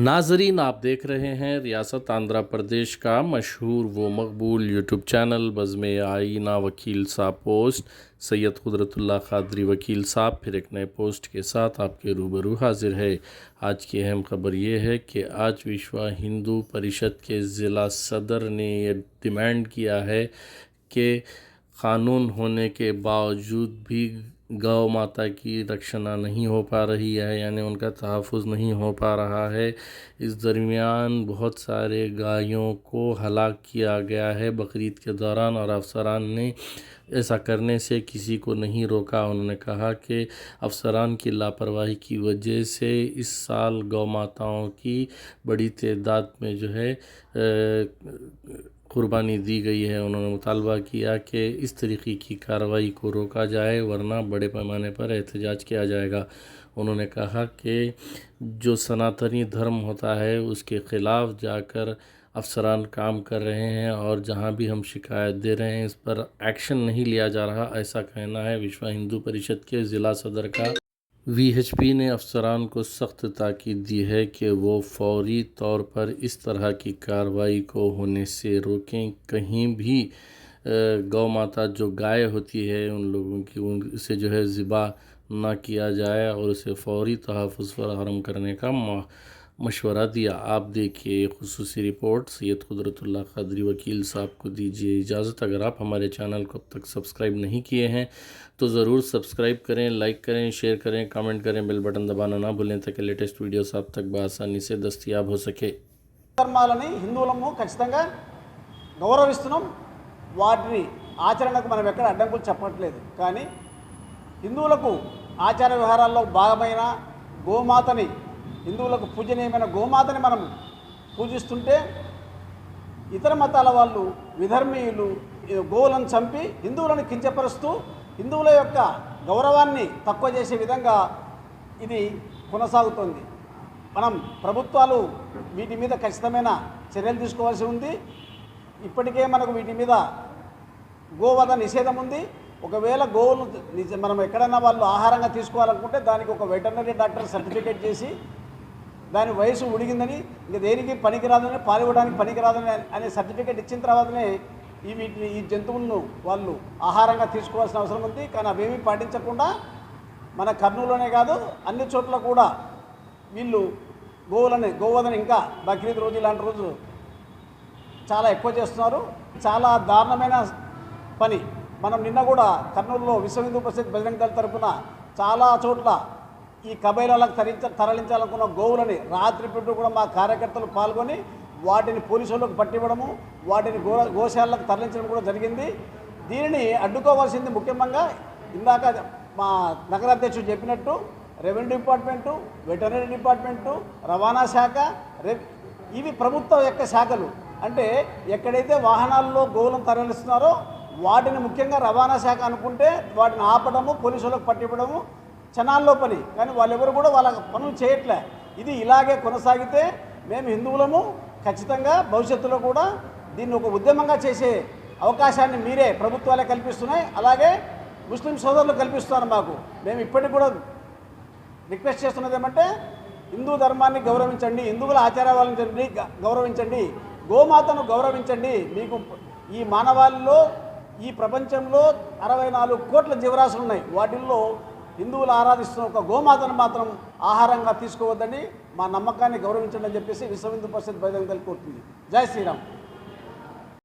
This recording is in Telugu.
ناظرین، آپ دیکھ رہے ہیں ریاست آندھرا پردیش کا مشہور و مقبول یوٹیوب چینل۔ بزم آئینہ وکیل صاحب پوسٹ، سید قدرت اللہ قادری وکیل صاحب، پھر ایک نئے پوسٹ کے ساتھ آپ کے روبرو حاضر ہے۔ آج کی اہم خبر یہ ہے کہ آج وشوا ہندو پریشد کے ضلع صدر نے یہ ڈیمانڈ کیا ہے کہ قانون ہونے کے باوجود بھی گو ماتا کی رکشنا نہیں ہو پا رہی ہے یعنی ان کا تحفظ نہیں ہو پا رہا ہے۔ اس درمیان بہت سارے گائیوں کو ہلاک کیا گیا ہے۔ بقرعید کے دوران اور افسران نے ایسا کرنے سے کسی کو نہیں روکا۔ انہوں نے کہا کہ افسران کی لاپرواہی کی وجہ سے اس سال گو ماتاؤں کی بڑی تعداد میں جو ہے قربانی دی گئی ہے۔ انہوں نے مطالبہ کیا کہ اس طریقے کی کارروائی کو روکا جائے ورنہ بڑے پیمانے پر احتجاج کیا جائے گا۔ انہوں نے کہا کہ جو سناتنی دھرم ہوتا ہے، اس کے خلاف جا کر افسران کام کر رہے ہیں اور جہاں بھی ہم شکایت دے رہے ہیں، اس پر ایکشن نہیں لیا جا رہا۔ ایسا کہنا ہے وشوا ہندو پریشد کے ضلع صدر کا۔ وی ایچ پی نے افسران کو سخت تاکید دی ہے کہ وہ فوری طور پر اس طرح کی کارروائی کو ہونے سے روکیں۔ کہیں بھی گو ماتا جو گائے ہوتی ہے، ان لوگوں کی، ان اسے جو ہے ذبح نہ کیا جائے اور اسے فوری تحفظ فراہم کرنے کا مشورہ دیا۔ آپ دیکھیے، خصوصی رپورٹ، سید قدرت اللہ قادری وکیل صاحب کو دیجیے اجازت۔ اگر آپ ہمارے چینل کو اب تک سبسکرائب نہیں کیے ہیں، تو ضرور سبسکرائب کریں، لائک کریں، شیئر کریں، کامنٹ کریں، بیل بٹن دبانا نہ بھولیں تاکہ لیٹسٹ ویڈیوز آپ تک بآسانی سے دستیاب ہو سکے۔ ధర్మాలని హిందువులము ఖచ్చితంగా గౌరవిస్తున్నాం. వాటిని ఆచరణకు మనం ఎక్కడ అడ్డంకులు చెప్పట్లేదు. కానీ హిందువులకు ఆచార వ్యవహారాల్లో భాగమైన గోమాతని హిందువులకు పూజనీయమైన గోమాతని మనం పూజిస్తుంటే ఇతర మతాల వాళ్ళు విధర్మీయులు గోవులను చంపి హిందువులను కించపరుస్తూ హిందువుల యొక్క గౌరవాన్ని తక్కువ చేసే విధంగా ఇది కొనసాగుతోంది. మనం ప్రభుత్వాలు వీటి మీద ఖచ్చితమైన చర్యలు తీసుకోవాల్సి ఉంది. ఇప్పటికే మనకు వీటి మీద గోవధ నిషేధం ఉంది. ఒకవేళ గోవులు మనం ఎక్కడైనా వాళ్ళు ఆహారంగా తీసుకోవాలనుకుంటే దానికి ఒక వెటర్నరీ డాక్టర్ సర్టిఫికేట్ చేసి దాని వయసు ఉడిగిందని ఇంకా దేనికి పనికిరాదని పాలివ్వడానికి పనికిరాదని అనే సర్టిఫికేట్ ఇచ్చిన తర్వాతనే ఈ వీటిని ఈ జంతువులను వాళ్ళు ఆహారంగా తీసుకోవాల్సిన అవసరం ఉంది. కానీ అవేమీ పాటించకుండా మన కర్నూలులోనే కాదు అన్ని చోట్ల కూడా వీళ్ళు గోవులని గోవదని ఇంకా బక్రీద్ రోజు ఇలాంటి రోజు చాలా ఎక్కువ చేస్తున్నారు. చాలా దారుణమైన పని. మనం నిన్న కూడా కర్నూలులో విశ్వ హిందూ పరిషత్ బజరంగ దళ చాలా చోట్ల ఈ కబైలాలకు తరించ తరలించాలనుకున్న గోవులని రాత్రిపూట కూడా మా కార్యకర్తలు పాల్గొని వాటిని పోలీసులకు పట్టివ్వడము వాటిని గో గోశాలకు తరలించడం కూడా జరిగింది. దీనిని అడ్డుకోవాల్సింది ముఖ్యంగా ఇందాక మా నగరాధ్యక్షుడు చెప్పినట్టు రెవెన్యూ డిపార్ట్మెంటు వెటనరీ డిపార్ట్మెంటు రవాణా శాఖ రె ఇవి ప్రభుత్వం యొక్క శాఖలు. అంటే ఎక్కడైతే వాహనాల్లో గోవులను తరలిస్తున్నారో వాటిని ముఖ్యంగా రవాణా శాఖ అనుకుంటే వాటిని ఆపడము పోలీసులకు పట్టివ్వడము క్షణాల్లో పని. కానీ వాళ్ళెవరు కూడా వాళ్ళ పనులు చేయట్లే. ఇది ఇలాగే కొనసాగితే మేము హిందువులము ఖచ్చితంగా భవిష్యత్తులో కూడా దీన్ని ఒక ఉద్యమంగా చేసే అవకాశాన్ని మీరే ప్రభుత్వాలే కల్పిస్తున్నాయి. అలాగే ముస్లిం సోదరులు కల్పిస్తున్నారు మాకు. మేము ఇప్పటికి కూడా రిక్వెస్ట్ చేస్తున్నది ఏమంటే హిందూ ధర్మాన్ని గౌరవించండి హిందువుల ఆచారాలను గౌరవించండి గోమాతను గౌరవించండి. మీకు ఈ మానవాళిలో ఈ ప్రపంచంలో అరవై నాలుగు కోట్ల జీవరాశులు ఉన్నాయి వాటిల్లో హిందువులు ఆరాధిస్తున్న ఒక గోమాతను మాత్రం ఆహారంగా తీసుకోవద్దని మా నమ్మకాన్ని గౌరవించండి అని చెప్పేసి విశ్వ హిందూ పరిషత్ బహిరంగ కోరుతుంది. జై శ్రీరామ్.